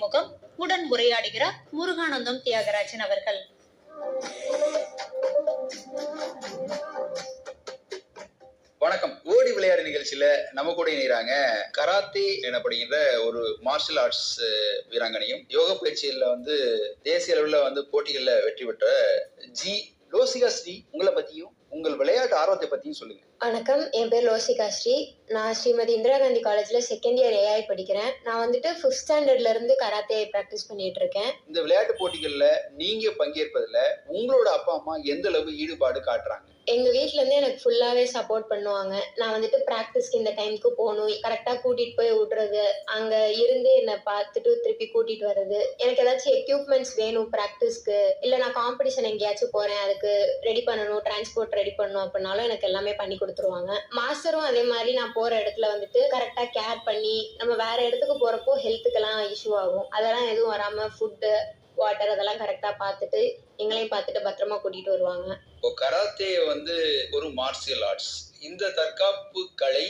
அறிமுகம் உடன் உரையாடுகிறார் முருகானந்தம் தியாகராஜன் அவர்கள். வணக்கம். ஓடி விளையாடு நிகழ்ச்சியில நம்ம கூட இணைகிறாங்க கராத்தே எனப்படுகின்ற ஒரு மார்ஷல் ஆர்ட்ஸ் வீராங்கனையும் யோக பயிற்சியில வந்து தேசிய அளவில் வந்து போட்டிகளில் வெற்றி பெற்ற ஜி லோசிகா ஸ்ரீ உங்களை பத்தியும் உங்கள் விளையாட்டு ஆர்வத்தை பத்தியும் சொல்லுங்க. வணக்கம். என் பேர் லோசிகா ஸ்ரீ. நான் ஸ்ரீமதி இந்திரா காந்தி காலேஜில் செகண்ட் இயர் ஏஐ படிக்கிறேன். நான் வந்துட்டு ஃபிஃப்த் ஸ்டாண்டர்ட்ல இருந்து கராத்தே ப்ராக்டிஸ் பண்ணிட்டு இருக்கேன். இந்த விளையாட்டு போட்டிகள்ல நீங்க பங்கேற்பதுல உங்களோட அப்பா அம்மா எந்த அளவு ஈடுபாடு காட்டுறாங்க? எங்கள் வீட்டிலேருந்து எனக்கு ஃபுல்லாகவே சப்போர்ட் பண்ணுவாங்க. நான் வந்துட்டு ப்ராக்டிஸ்க்கு இந்த டைமுக்கு போகணும். கரெக்டாக கூட்டிகிட்டு போய் விடுறது. அங்கே இருந்து என்னை பார்த்துட்டு திருப்பி கூட்டிகிட்டு வர்றது. எனக்கு ஏதாச்சும் எக்யூப்மெண்ட்ஸ் வேணும் ப்ராக்டிஸ்க்கு இல்லை நான் காம்படிஷன் எங்கேயாச்சும் போகிறேன் அதுக்கு ரெடி பண்ணணும் டிரான்ஸ்போர்ட் ரெடி பண்ணணும் அப்படின்னாலும் எனக்கு எல்லாமே பண்ணி கொடுத்துருவாங்க. மாஸ்டரும் அதே மாதிரி நான் போகிற இடத்துல வந்துட்டு கரெக்டாக கேர் பண்ணி நம்ம வேற இடத்துக்கு போகிறப்போ ஹெல்த்துக்கெல்லாம் இஷ்யூ ஆகும். அதெல்லாம் எதுவும் வராமல் ஃபுட்டு வாட்டர் அதெல்லாம் கரெக்டாக பார்த்துட்டு எங்களையும் பார்த்துட்டு பத்திரமா கூட்டிகிட்டு வருவாங்க. இப்போ கராத்தே வந்து ஒரு மார்ஷியல் ஆர்ட்ஸ் இந்த தற்காப்பு கலை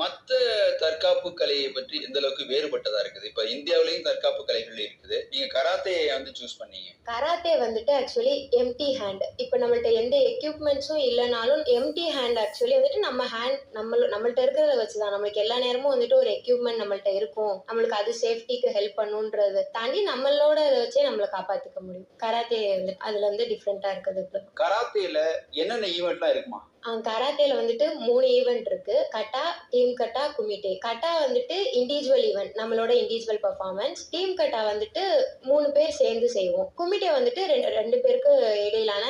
மற்ற தற்காப்பு கலையை பற்றி எந்த அளவுக்கு வேறுபட்டதா இருக்குது? இப்ப இந்தியாவிலையும் தற்காப்பு கலைகள் இருக்குது. நீங்க கராத்தேயை வந்து சூஸ் பண்ணீங்க? கராத்தே வந்துட்டு ஆக்சுவலி எம்டி ஹேண்ட் இப்போ நம்மள்ட்ட எந்த எக்யூப்மெண்ட்ஸும் இல்லைனாலும் எம்டி ஹேண்ட் ஆக்சுவலி வந்துட்டு நம்ம ஹேண்ட் நம்ம நம்மள்ட்ட இருக்கிறத வச்சு தான் நம்மளுக்கு எல்லா நேரமும் வந்துட்டு ஒரு எக்யூப்மெண்ட் நம்மள்ட்ட இருக்கும். நம்மளுக்கு அது சேஃப்டிக்கு ஹெல்ப் பண்ணுன்றது தாண்டி நம்மளோட இதை வச்சே நம்மளை காப்பாற்றிக்க முடியும். கராத்தே வந்து அதில் வந்து டிஃப்ரெண்ட்டாக இருக்குது கராத்தேல என்னென்ன ஈவெண்ட்லாம் இருக்குமா? கராத்தேல வந்துட்டு மூணு ஈவெண்ட் இருக்கு. கட்டா டீம் கட்டா குமிட்டே கட்டா வந்துட்டு இண்டிவிஜுவல் ஈவெண்ட் நம்மளோட இண்டிவிஜுவல் பர்ஃபார்மன்ஸ் டீம் கட்டா வந்துட்டு மூணு பேர் சேர்ந்து செய்வோம். குமிட்டே வந்துட்டு ரெண்டு ரெண்டு பேருக்கு இடையிலான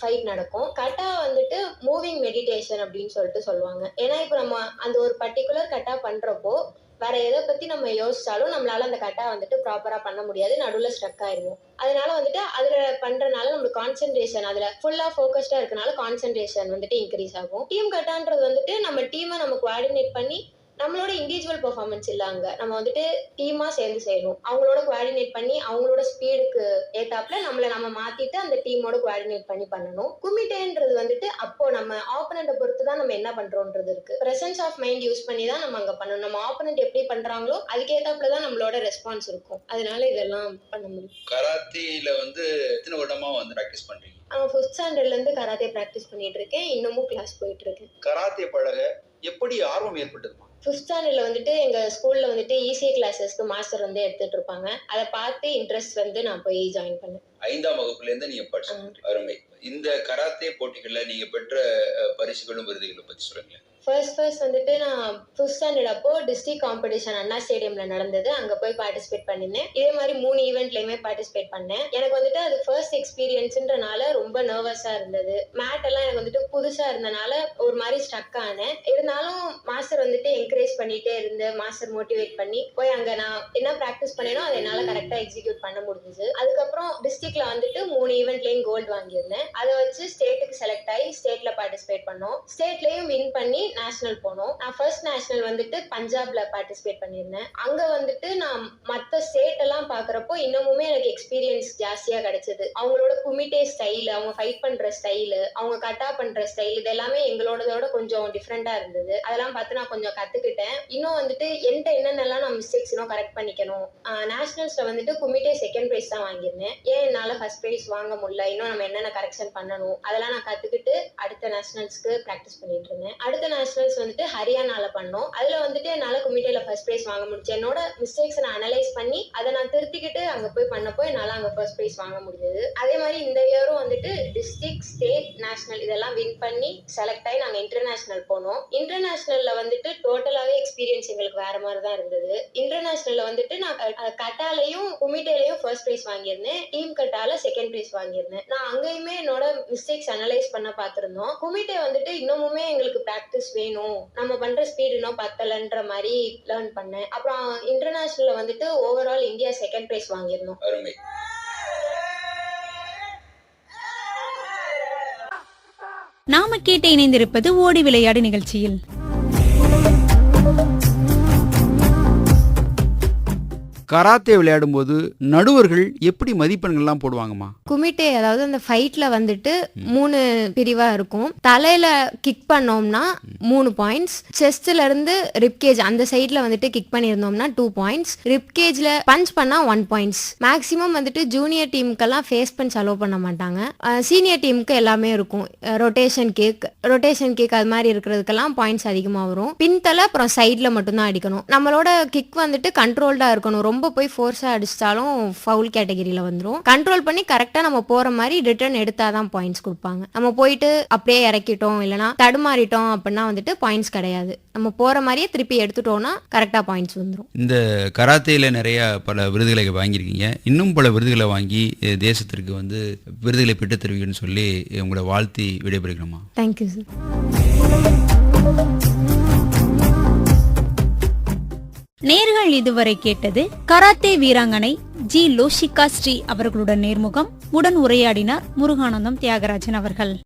ஃபைட் நடக்கும். கட்டா வந்துட்டு மூவிங் மெடிடேஷன் அப்படின்னு சொல்லிட்டு சொல்லுவாங்க. ஏன்னா இப்போ நம்ம அந்த ஒரு பர்டிகுலர் கட்டா பண்றப்போ வேற எதை பத்தி நம்ம யோசிச்சாலும் நம்மளால அந்த கட்டா வந்துட்டு ப்ராப்பரா பண்ண முடியாது. நடுவில் ஸ்ட்ரக் ஆயிருவோம். அதனால வந்துட்டு அதுல பண்றதுனால நம்மளுக்கு கான்சென்ட்ரேஷன் அதுல ஃபுல்லா ஃபோக்கஸ்டா இருக்கனால கான்சென்ட்ரேஷன் வந்துட்டு இன்க்ரீஸ் ஆகும். டீம் கட்டான்றது வந்துட்டு நம்ம டீமை நம்ம குவாடினேட் பண்ணி நம்மளோட இண்டிவிஜுவல் பெர்ஃபார்மன்ஸ் இல்ல அங்க. நம்ம வந்துட்டு டீமா சேர்ந்து செய்யணும். அவங்களோட கோஆர்டினேட் பண்ணி அவங்களோட ஸ்பீடுக்கு ஏத்தாப்புல நம்மள நம்ம மாத்திட்டு அந்த டீமோட கோஆர்டினேட் பண்ணி பண்ணணும். குமிட்டேன்றது வந்துட்டு அப்போ நம்ம ஆப்பனண்ட்டை பொறுத்து தான் நம்ம என்ன பண்றோம்ன்றது இருக்கு. பிரசன்ஸ் ஆஃப் மைண்ட் யூஸ் பண்ணி தான் நம்ம அங்க பண்ணணும். நம்ம ஆப்பனண்ட் எப்படி பண்றாங்களோ அதுக்கேத்தாப்புல தான் நம்மளோட ரெஸ்பான்ஸ் இருக்கும். அதனால இதெல்லாம் பண்ண முடியும். கராத்தேல வந்து எத்தனை வருடமா வந்து ப்ராக்டிஸ் பண்றீங்க? நான் ஃபிஃப்த் ஸ்டாண்டர்ட்ல இருந்து கராத்தே ப்ராக்டிஸ் பண்ணிட்டு இருக்கேன். இன்னமும் கிளாஸ் போயிட்டு இருக்கேன். கராத்தே பழக எப்படி ஆர்வம் ஏற்பட்டதுமா? ஃபிஃப்த் ஸ்டாண்டர்ட்ல வந்துட்டு எங்க ஸ்கூல்ல வந்துட்டு ஈஸி கிளாஸஸ்க்கு மாஸ்டர் வந்து எடுத்துட்டு இருப்பாங்க. அதை பார்த்து இன்ட்ரெஸ்ட் வந்து நான் போய் ஜாயின் பண்ணேன் ஐந்தாம் வகுப்புல இருந்து நீங்க படிச்சு அருமை. இந்த கராத்தே போட்டிகள்ல நீங்க பெற்ற பரிசுகளும் விருதுகளை பத்தி சொல்லுங்களேன். ஃபர்ஸ்ட் ஃபர்ஸ்ட் வந்துட்டு நான் ஃபிஃப்த் ஸ்டாண்டர்ட் அப்போ டிஸ்ட்ரிக்ட் காம்படிஷன் அண்ணா ஸ்டேடியம்ல நடந்தது. அங்க போய் பார்ட்டிசிபேட் பண்ணிருந்தேன் இதே மாதிரி மூணு ஈவெண்ட்லயுமே பார்ட்டிசிபேட் பண்ணேன். எனக்கு வந்துட்டு அது ஃபர்ஸ்ட் எக்ஸ்பீரியன்ஸ்ன்றனால ரொம்ப நர்வஸா இருந்தது. மேட் எல்லாம் எனக்கு வந்துட்டு புதுசா இருந்தனால ஒரு மாதிரி ஸ்ட்ரக் ஆனேன். இருந்தாலும் மாஸ்டர் வந்துட்டு என்கரேஜ் பண்ணிட்டே இருந்து மாஸ்டர் மோட்டிவேட் பண்ணி போய் அங்க நான் என்ன ப்ராக்டிஸ் பண்ணேனோ அதை என்னால கரெக்டா எக்ஸிக்யூட் பண்ண முடிஞ்சுது. அதுக்கப்புறம் டிஸ்ட்ரிக்ட்ல வந்துட்டு மூணு ஈவெண்ட்லயும் கோல்டு வாங்கியிருந்தேன். அதை வச்சு ஸ்டேட்டுக்கு செலக்ட் ஆகி ஸ்டேட்ல பார்ட்டிசிபேட் பண்ணோம். ஸ்டேட்லயும் வின் பண்ணி நேஷனல் போனோம். நான் ஃபர்ஸ்ட் நேஷனல் வந்துட்டு பஞ்சாப்ல பார்ட்டிசிபேட் பண்ணியிருந்தேன். அங்க வந்துட்டு நான் மத்த ஸ்டேட் எல்லாம் பாக்குறப்போ இன்னமுமே எனக்கு எக்ஸ்பீரியன்ஸ் ஜாஸ்தியா கிடைச்சது. அவங்களோட குமிட்டே ஸ்டைல் அவங்க ஃபைட் பண்ற ஸ்டைல் அவங்க கட்டா பண்ற ஸ்டைல் இது எல்லாமே எங்களோடதோட கொஞ்சம் டிஃப்ரெண்டா இருந்தது. அதெல்லாம் பார்த்து நான் கொஞ்சம் கத்துக்கிட்டேன். இன்னும் வந்துட்டு என்கிட்ட என்னென்னலாம் நான் மிஸ்டேக்ஸ் இன்னும் கரெக்ட் பண்ணிக்கணும். நேஷனல்ஸ்ல வந்துட்டு குமிட்டே செகண்ட் ப்ரைஸ் தான் வாங்கியிருந்தேன். ஏன் என்னால ஃபர்ஸ்ட் ப்ரைஸ் வாங்க முடியல? இன்னும் நம்ம என்னென்ன கரெக்ஷன் பண்ணணும்? அதெல்லாம் நான் கத்துக்கிட்டு அடுத்த நேஷனல்ஸ்க்கு ப்ராக்டிஸ் பண்ணிட்டு இருந்தேன். அடுத்த நேஷனல்ஸ் வந்துட்டு ஹரியானால பண்ணோம். அதுல வந்துட்டு என்னால குமிட்டேல ஃபர்ஸ்ட் ப்ரைஸ் வாங்க முடிச்சு என்னோட மிஸ்டேக்ஸ் நான் அனலைஸ் பண்ணி அதை நான் திருத்திக்கிட்டு அங்க போய் பண்ணப்போ என்னால அங்க ஃபர்ஸ்ட் ப்ரைஸ் வாங்க முடிஞ்சது. அதே மாதிரி இந்த இயரும் வந்துட்டு டிஸ்ட்ரிக்ட் ஸ்டேட் நேஷனல் இதெல்லாம் வின் பண்ணி செலக்ட் ஆகி நாங்க இன்டர்நேஷனல் போனோம். இன்டர்நேஷனல்ல வந்துட்டு டோட்டலாவே எக்ஸ்பீரியன்ஸ் எங்களுக்கு வேற மாதிரி தான் இருந்தது இன்டர்நேஷனல்ல வந்துட்டு நான் க- கட்டாலையும் குமிட்டேலையும் ஃபர்ஸ்ட் ப்ரைஸ் வாங்கியிருந்தேன். டீம் கட்டால செகண்ட் ப்ரைஸ் வாங்கியிருந்தேன். நான் அங்கேயுமே என்னோட மிஸ்டேக்ஸ் அனலைஸ் பண்ண பார்த்திருந்தோம். குமிட்டே வந்துட்டு இன்னமுமே எங்களுக்கு ப்ராக்டிஸ் வேணும். நம்ம பண்ற ஸ்பீட் இன்னும் பத்தலன்ற மாதிரி லேர்ன் பண்ணேன். அப்புறம் இன்டர்நேஷனல்ல வந்துட்டு ஓவரால் இந்தியா செகண்ட் ப்ரைஸ் வாங்கியிருந்தோம். அருமை. நாம கேட்டு இணைந்திருப்பது ஓடி விளையாடு நிகழ்ச்சியில். கராத்தே விளையாடும்போது நடுவர்கள் எப்படி மதிப்பெண்கள்லாம் போடுவாங்கம்மா? குமிட்டே அதாவது அந்த ஃபைட்ல வந்துட்டு மூணு பிரிவா இருக்கும். தலையில கிக் பண்ணோம்னா மூணு பாயிண்ட்ஸ் செஸ்ட்ல இருந்து ரிப்கேஜ் அந்த சைட்ல வந்துட்டு கிக் பண்ணியிருந்தோம்னா டூ பாயிண்ட்ஸ் ரிப்கேஜ்ல பஞ்ச் பண்ணா ஒன் பாயிண்ட்ஸ் மேக்ஸிமம் வந்துட்டு ஜூனியர் டீமுக்கெல்லாம் ஃபேஸ் பஞ்ச் அலோவ் பண்ண மாட்டாங்க. சீனியர் டீமுக்கு எல்லாமே இருக்கும். ரொட்டேஷன் கேக் ரொட்டேஷன் கேக் அது மாதிரி இருக்கிறதுக்கெல்லாம் பாயிண்ட்ஸ் அதிகமாக வரும். பின்தலை அப்புறம் சைடில் மட்டும்தான் அடிக்கணும். நம்மளோட கிக் வந்துட்டு கண்ட்ரோல்டாக இருக்கணும். ரொம்ப போய் ஃபோர்ஸாக அடிச்சிட்டாலும் ஃபவுல் கேட்டகரியில் வந்துடும் கண்ட்ரோல் பண்ணி கரெக்டாக நம்ம போகிற மாதிரி ரிட்டர்ன் எடுத்தால் தான் பாயிண்ட்ஸ் கொடுப்பாங்க. நம்ம போயிட்டு அப்படியே இறக்கிட்டோம் இல்லைனா தடுமாறிட்டோம் அப்படின்னா வந்துட்டு பாயிண்ட்ஸ் கிடையாது. நம்ம போகிற மாதிரியே திருப்பி எடுத்துட்டோம்னா கரெக்டாக பாயிண்ட்ஸ் வந்துடும் இந்த கராத்தேல நிறைய பல விருதுகளை வாங்கியிருக்கீங்க. இன்னும் பல விருதுகளை வாங்கி தேசத்திற்கு வந்து விருதுகளை பெற்றுத் தருவீங்கன்னு சொல்லி உங்களை வாழ்த்தி விடைபெறுகிறோமா? தேங்க்யூ சார் நேர்கள் இதுவரை கேட்டது கராத்தே வீராங்கனை ஜி. லோஷிகா ஸ்ரீ அவர்களுடன் நேர்முகம். உடன் உரையாடினார் முருகானந்தம் தியாகராஜன் அவர்கள்.